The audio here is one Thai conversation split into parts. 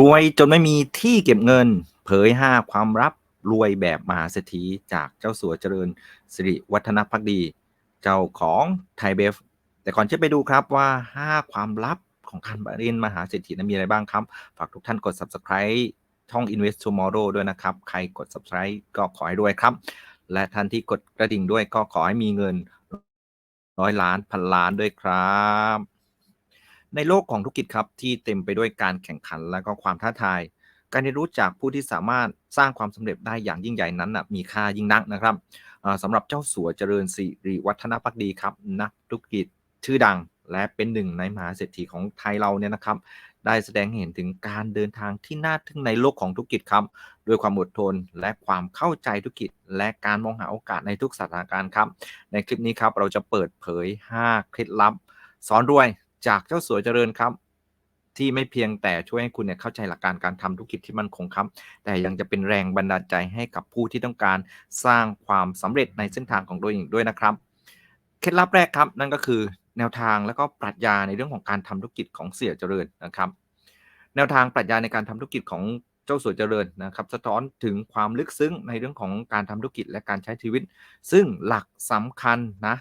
รวยจนไม่มีที่เก็บเงิน เผย5ความลับรวยแบบมหาเศรษฐีจากเจ้าสัวเจริญสิริวัฒนพักดี เจ้าของไทยเบฟ แต่ก่อนจะไปดูครับว่า5ความลับของการเรียนมหาเศรษฐีนั้นมีอะไรบ้างครับ ฝากทุกท่านกด subscribe ช่อง Invest Tomorrow ด้วยนะครับ ใครกด subscribe ก็ขอให้ด้วยครับ และท่านที่กดกระดิ่งด้วยก็ขอให้มีเงินร้อยล้านพันล้านด้วยครับ ในโลกของธุรกิจครับที่เต็มไปด้วยการแข่งขันและก็ความท้าทาย การเรียนรู้จากผู้ที่สามารถสร้างความสำเร็จได้อย่างยิ่งใหญ่นั้นนะมีค่ายิ่งนักนะครับอ่าสำหรับเจ้าสัวเจริญสิริวัฒนพักดีครับนักธุรกิจชื่อดังและเป็นหนึ่งในมหาเศรษฐีของไทยเราเนี่ยนะครับ ได้แสดงให้เห็นถึงการเดินทางที่น่าทึ่งในโลกของธุรกิจครับด้วยความอดทนและความเข้าใจธุรกิจ และการมองหาโอกาสในทุกสถานการณ์ครับ ในคลิปนี้ครับเราจะเปิดเผย 5 เคล็ดลับสอนรวย จากเจ้าสัวเจริญครับ ที่ไม่เพียงแต่ช่วยให้คุณเนี่ยเข้าใจหลักการการทำธุรกิจที่มั่นคงครับ แต่ยังจะเป็นแรงบันดาลใจให้กับผู้ที่ต้องการสร้างความสำเร็จในเส้นทางของตัวเองด้วยนะครับ เคล็ดลับแรกครับ นั่นก็คือแนวทางและก็ปรัชญาในเรื่องของการทำธุรกิจของเสี่ยเจริญนะครับ แนวทางปรัชญาในการทำธุรกิจของเจ้าสัวเจริญนะครับ สะท้อนถึงความลึกซึ้งในเรื่องของการทำธุรกิจและการใช้ชีวิต ซึ่งหลักสำคัญนะ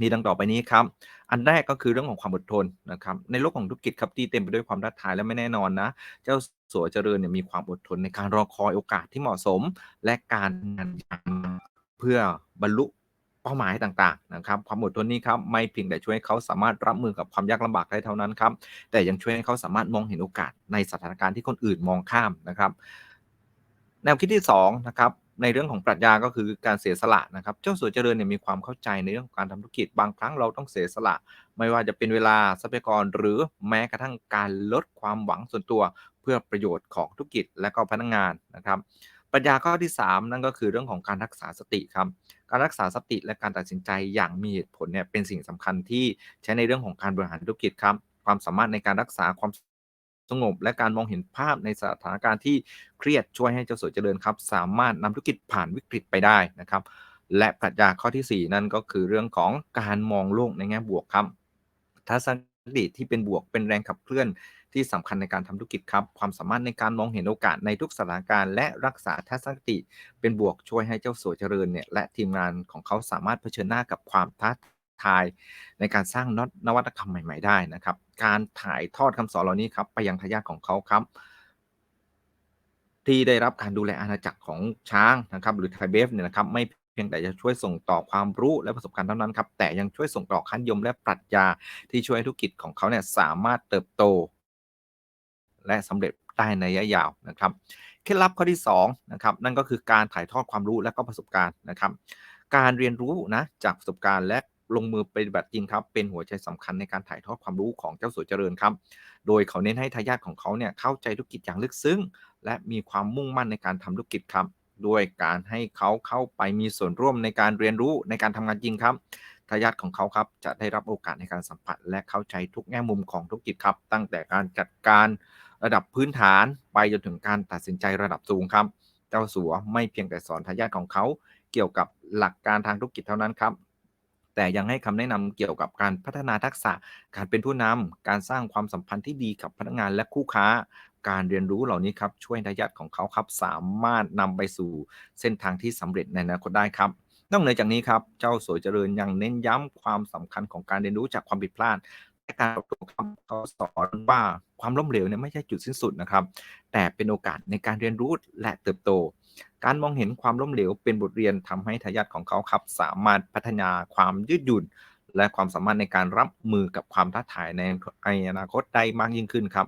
มีดังต่อไปนี้ครับ อันแรกก็คือเรื่องของความอดทนนะครับ ในโลกของธุรกิจครับที่เต็มไปด้วยความท้าทายและไม่แน่นอนนะ เจ้าสัวเจริญเนี่ยมีความอดทนในการรอคอยโอกาสที่เหมาะสม และการงานย่างเพื่อบรรลุเป้าหมายต่างๆนะครับความอดทนนี้ครับไม่เพียงแต่ช่วยให้เขาสามารถรับมือกับความยากลำบากได้เท่านั้นครับแต่ยังช่วยให้เขาสามารถมองเห็นโอกาสในสถานการณ์ที่คนอื่นมองข้ามนะครับ แนวคิดที่สองนะครับ ในเรื่องของปรัชญาก็คือการเสียสละนะครับ เจ้าสัวเจริญเนี่ยมีความเข้าใจในเรื่องของการทำธุรกิจบางครั้งเราต้องเสียสละ ไม่ว่าจะเป็นเวลาทรัพยากรหรือแม้กระทั่งการลดความหวังส่วนตัวเพื่อประโยชน์ของธุรกิจและก็พนักงานนะครับปรัชญาข้อที่ 3 นั่นก็คือเรื่องของการรักษาสติครับ การรักษาสติและการตัดสินใจอย่างมีเหตุผลเนี่ยเป็นสิ่งสำคัญที่ใช้ในเรื่องของการบริหารธุรกิจครับ ความสามารถในการรักษาความ สงบ และการมองเห็นภาพในสถานการณ์ที่เครียดช่วยให้เจ้าสัวเจริญครับ สามารถนำธุรกิจผ่านวิกฤตไปได้นะครับ และปรัชญาข้อทีสี่ 4 นั่นก็คือเรื่องของการมองโลกในแง่บวกครับทัศนคติที่เป็นบวกเป็นแรงขับเคลื่อนที่สำคัญในการทำธุรกิจครับ ความสามารถในการมองเห็นโอกาสในทุกสถานการณ์ และรักษาทัศนคติเป็นบวกช่วยให้เจ้าสัวเจริญเนี่ยและทีมงานของเขาสามารถเผชิญหน้ากับความท้า ทาย ในการสร้างนวัตกรรมใหม่ ๆ ได้นะครับ การถ่ายทอดคำสอนเหล่านี้ครับไปยังทายาทของเขาครับที่ได้รับการดูแลอาณาจักรของช้างนะครับหรือไทเบฟเนี่ยนะครับไม่เพียงแต่จะช่วยส่งต่อความรู้และประสบการณ์เท่านั้นครับแต่ยังช่วยส่งต่อขั้นยมและปรัชญาที่ช่วยธุรกิจของเขาเนี่ยสามารถเติบโต และสำเร็จได้ในระยะยาวนะครับเคล็ดลับข้อที่2นะครับนั่นก็คือการถ่ายทอดความรู้และก็ประสบการณ์นะครับ การเรียนรู้นะจากประสบการณ์และ ลงมือปฏิบัติจริงครับ เป็นหัวใจสำคัญในการถ่ายทอดความรู้ของเจ้าสัวเจริญครับ โดยเขาเน้นให้ทายาทของเขาเนี่ยเข้าใจธุรกิจอย่างลึกซึ้ง และมีความมุ่งมั่นในการทำธุรกิจครับ ด้วยการให้เขาเข้าไปมีส่วนร่วมในการเรียนรู้ในการทำงานจริงครับทายาทของเขาครับจะได้รับโอกาสในการสัมผัส และเข้าใจทุกแง่มุมของธุรกิจครับ ตั้งแต่การจัดการระดับพื้นฐานไปจนถึงการตัดสินใจระดับสูงครับ เจ้าสัวไม่เพียงแต่สอนทายาทของเขาเกี่ยวกับหลักการทางธุรกิจเท่านั้นครับ แต่ยังให้คำแนะนำเกี่ยวกับการพัฒนาทักษะ การเป็นผู้นำการสร้างความสัมพันธ์ที่ดีกับพนักงานและคู่ค้า การเรียนรู้เหล่านี้ครับ ช่วยทายาทของเขาครับ สามารถนำไปสู่เส้นทางที่สำเร็จในอนาคตได้ครับนอกเหนือจากนี้ครับ เจ้าสวยเจริญยังเน้นย้ำความสำคัญของการเรียนรู้จากความผิดพลาด การอบตัวครับเขาสอนว่าความล้มเหลวเนี่ยไม่ใช่จุดสิ้นสุดนะครับ แต่เป็นโอกาสในการเรียนรู้และเติบโต การมองเห็นความล้มเหลวเป็นบทเรียนทำให้ทายาทของเขาครับ สามารถพัฒนาความยืดหยุ่น และความสามารถในการรับมือกับความท้าทายในอนาคตได้มากยิ่งขึ้นครับ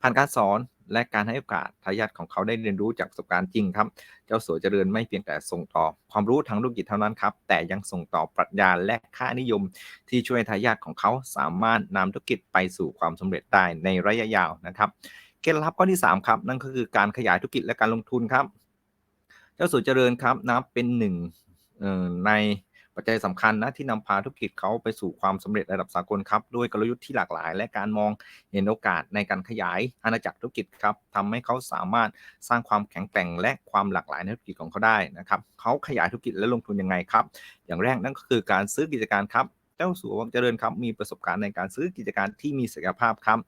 ผ่านการสอน และการให้โอกาสทายาทของเขาได้เรียนรู้จากประสบการณ์จริงครับ เจ้าสัวเจริญไม่เพียงแต่ส่งต่อความรู้ทางธุรกิจเท่านั้นครับ แต่ยังส่งต่อปรัชญาและค่านิยม ที่ช่วยทายาทของเขาสามารถนำธุรกิจไปสู่ความสำเร็จได้ในระยะยาวนะครับเคล็ดลับข้อที่ 3 ครับ นั่นก็คือการขยายธุรกิจและการลงทุนครับ เจ้าสัวเจริญครับนับเป็นหนึ่งใน ปัจจัยสำคัญนะที่นำพาธุรกิจเขาไปสู่ความสำเร็จระดับสากลครับด้วยกลยุทธ์ที่หลากหลาย และการมองเห็นโอกาสในการขยายอาณาจักรธุรกิจครับทำให้เขาสามารถสร้างความแข็งแกร่งและความหลากหลายในธุรกิจของเขาได้นะครับเขาขยายธุรกิจและลงทุนยังไงครับอย่างแรกนั่นก็คือการซื้อกิจการครับเจ้าสัววังเจริญครับมีประสบการณ์ในการซื้อกิจการที่มีศักยภาพครับ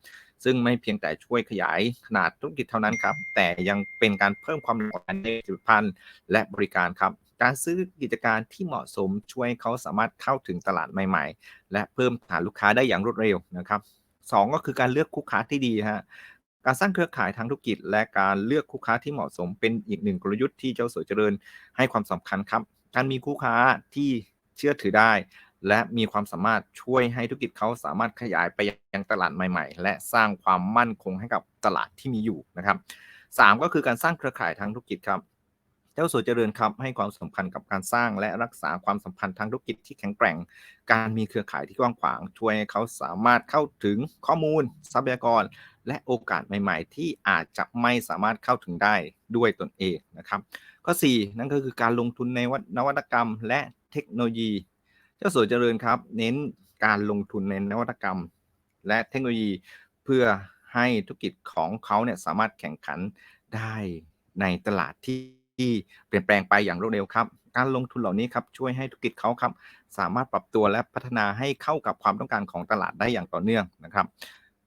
ซึ่งไม่เพียงแต่ช่วยขยายขนาดธุรกิจเท่านั้นครับ แต่ยังเป็นการเพิ่มความหลากหลายในผลิตภัณฑ์และบริการครับ การซื้อกิจการที่เหมาะสมช่วยเขาสามารถเข้าถึงตลาดใหม่ๆ และเพิ่มฐานลูกค้าได้อย่างรวดเร็วนะครับสองก็คือการเลือกคู่ค้าที่ดีฮะการสร้างเครือข่ายทางธุรกิจ และการเลือกคู่ค้าที่เหมาะสมเป็นอีกหนึ่งกลยุทธ์ที่เจ้าสัวเจริญให้ความสำคัญครับ การมีคู่ค้าที่เชื่อถือได้ และมีความสามารถช่วยให้ธุรกิจเขาสามารถขยายไปยังตลาดใหม่ ๆ และสร้างความมั่นคงให้กับตลาดที่มีอยู่นะครับสามก็คือการสร้างเครือข่ายทางธุรกิจครับ เจ้าสัวเจริญครับให้ความสำคัญกับการสร้างและรักษาความสัมพันธ์ทางธุรกิจที่แข็งแกร่ง การมีเครือข่ายที่กว้างขวาง ช่วยให้เขาสามารถเข้าถึงข้อมูล ทรัพยากร และโอกาสใหม่ ๆ ที่อาจจะไม่สามารถเข้าถึงได้ด้วยตนเองนะครับ ข้อ 4 นั่นก็คือการลงทุนในนวัตกรรม และเทคโนโลยี เจ้าสัวเจริญครับ เน้นการลงทุนในนวัตกรรม และเทคโนโลยีเพื่อให้ธุรกิจของเขาเนี่ยสามารถแข่งขันได้ในตลาดที่ ที่เปลี่ยนแปลงไปอย่างรวดเร็วครับ การลงทุนเหล่านี้ครับช่วยให้ธุรกิจเขาครับสามารถปรับตัวและพัฒนาให้เข้ากับความต้องการของตลาดได้อย่างต่อเนื่องนะครับ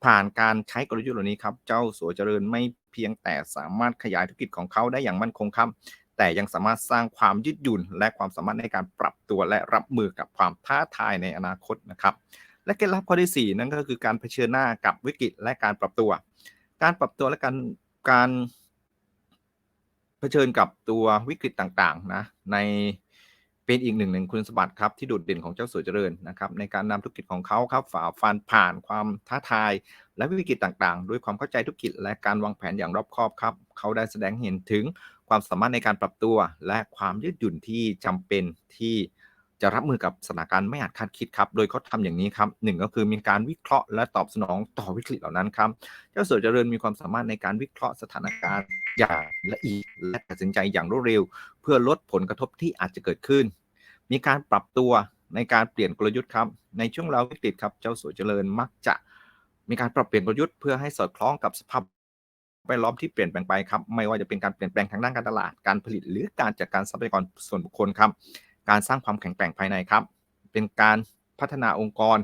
ผ่านการใช้กลยุทธ์เหล่านี้ครับเจ้าสัวเจริญไม่เพียงแต่สามารถขยายธุรกิจของเขาได้อย่างมั่นคงครับแต่ยังสามารถสร้างความยืดหยุ่น และความสามารถในการปรับตัวและรับมือกับความท้าทายในอนาคตนะครับ และเคล็ดลับข้อที่ 4 นั่นก็คือการเผชิญหน้ากับวิกฤตและการปรับตัว การปรับตัวและการการ เผชิญกับตัววิกฤตต่างๆนะในเป็นอีกหนึ่งหนึ่งคุณสมบัติครับที่โดดเด่นของเจ้าสัวเจริญนะครับในการนำธุรกิจของเขาครับฝ่าฟันผ่านความท้าทาย และวิกฤตต่างๆ ด้วยความเข้าใจธุรกิจและการวางแผนอย่างรอบคอบครับเขาได้แสดงเห็นถึงความสามารถในการปรับตัว และความยืดหยุ่นที่จำเป็นที่ จะรับมือกับสถานการณ์ไม่อาจคาดคิดครับ โดยเขาทำอย่างนี้ครับหนึ่งก็คือมีการวิเคราะห์และตอบสนองต่อวิกฤตเหล่านั้นครับ เจ้าสัวเจริญมีความสามารถในการวิเคราะห์สถานการณ์อย่างละเอียดและตัดสินใจอย่างรวดเร็ว เพื่อลดผลกระทบที่อาจจะเกิดขึ้น มีการปรับตัวในการเปลี่ยนกลยุทธ์ครับ ในช่วงเราวิกฤตครับ เจ้าสัวเจริญมักจะมีการปรับเปลี่ยนกลยุทธ์เพื่อให้สอดคล้องกับสภาพแวดล้อมที่เปลี่ยนแปลงไปครับ ไม่ว่าจะเป็นการเปลี่ยนแปลงทางด้านการตลาด การผลิต หรือการจัดการทรัพยากรส่วนบุคคลครับ การสร้างความแข็งแกร่งภายในครับ เป็นการพัฒนาองค์กร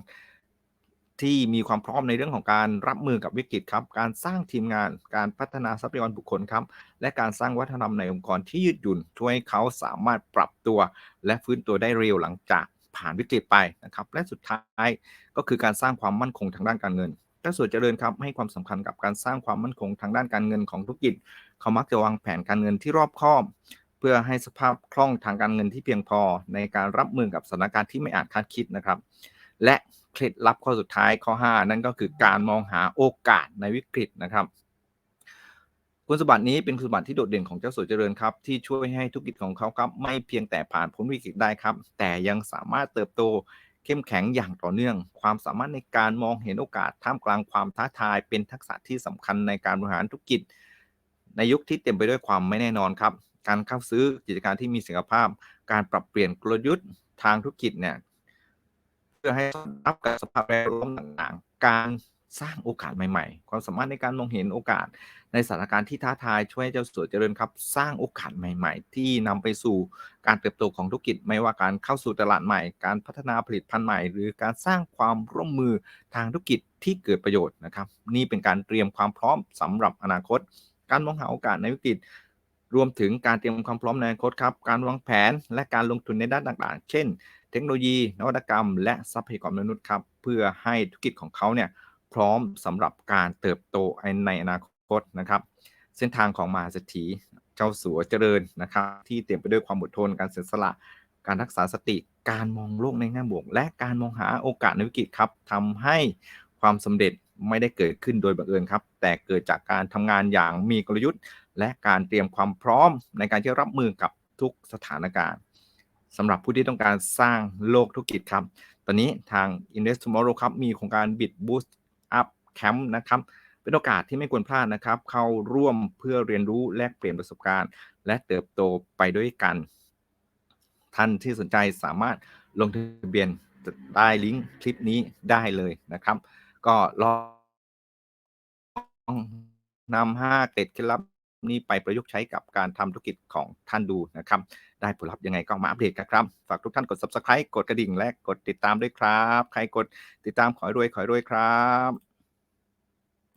ที่มีความพร้อมในเรื่องของการรับมือกับวิกฤตครับ การสร้างทีมงาน การพัฒนาทรัพยากรบุคคลครับ และการสร้างวัฒนธรรมในองค์กรที่ยืดหยุ่น ช่วยให้เขาสามารถปรับตัว และฟื้นตัวได้เร็วหลังจากผ่านวิกฤตไปนะครับ และสุดท้ายก็คือการสร้างความมั่นคงทางด้านการเงินเจ้าสัวเจริญครับให้ความสำคัญกับการสร้างความมั่นคงทางด้านการเงินของธุรกิจ เขามักจะวางแผนการเงินที่รอบคอบ พื่อให้สภาพคล่องทางการเงินที่เพียงพอในการรับมือกับสถานการณ์ที่ไม่อาจคาดคิดนะครับ และเคล็ดลับข้อสุดท้ายข้อ 5 นั่นก็คือการมองหาโอกาสในวิกฤตนะครับคุณสมบัตินี้เป็นคุณสมบัติที่โดดเด่นของเจ้าสัวเจริญครับ ที่ช่วยให้ธุรกิจของเขาครับ ไม่เพียงแต่ผ่านพ้นวิกฤตได้ครับ แต่ยังสามารถเติบโตเข้มแข็งอย่างต่อเนื่อง ความสามารถในการมองเห็นโอกาสท่ามกลางความท้าทาย เป็นทักษะที่สำคัญในการบริหารธุรกิจ ในยุคที่เต็มไปด้วยความไม่แน่นอนครับ การเข้าซื้อกิจการที่มีศักยภาพ การปรับเปลี่ยนกลยุทธ์ทางธุรกิจเนี่ยเพื่อให้รับกับสภาพแวดล้อมต่างๆ การสร้างโอกาสใหม่ ๆ ความสามารถในการมองเห็นโอกาส ในสถานการณ์ที่ท้าทายช่วยเจ้าสัวเจริญครับ สร้างโอกาสใหม่ ๆ ที่นำไปสู่การเติบโตของธุรกิจ ไม่ว่าการเข้าสู่ตลาดใหม่ การพัฒนาผลิตภัณฑ์ใหม่ หรือการสร้างความร่วมมือทางธุรกิจที่เกิดประโยชน์นะครับ นี่เป็นการเตรียมความพร้อมสำหรับอนาคต การมองหาโอกาสในวิกฤต รวมถึงการเตรียมความพร้อมในอนาคตครับ การวางแผนและการลงทุนในด้านต่างๆ เช่น เทคโนโลยี นวัตกรรม และทรัพยากรมนุษย์ครับ เพื่อให้ธุรกิจของเขาเนี่ยพร้อมสำหรับการเติบโตในอนาคตนะครับ เส้นทางของมหาเศรษฐีเจ้าสัวเจริญนะครับที่เต็มไปด้วยความอดทน การเสียสละ การรักษาสติ การมองโลกในแง่บวก และการมองหาโอกาสในวิกฤตครับทำให้ความสำเร็จไม่ได้เกิดขึ้นโดยบังเอิญครับ แต่เกิดจากการทำงานอย่างมีกลยุทธ์ และการเตรียมความพร้อมในการที่รับมือกับทุกสถานการณ์สำหรับผู้ที่ต้องการสร้างโลกธุรกิจครับ ตอนนี้ทาง Invest Tomorrow ครับมีโครงการ Bit Boost Up Camp นะครับ เป็นโอกาสที่ไม่ควรพลาดนะครับ เข้าร่วมเพื่อเรียนรู้แลกเปลี่ยนประสบการณ์ และเติบโตไปด้วยกัน ท่านที่สนใจสามารถลงทะเบียนใต้ลิงก์คลิปนี้ได้เลยนะครับ ก็ลองนำห้าเกร็ดเคล็ดลับ นี้ไปประยุกต์ใช้กับการทำธุรกิจของท่านดูนะครับ ได้ผลลัพธ์ยังไงก็มาอัปเดตกันครับ ฝากทุกท่านกด subscribe กดกระดิ่งและกดติดตามด้วยครับ ใครกดติดตามขอรวยขอรวยครับ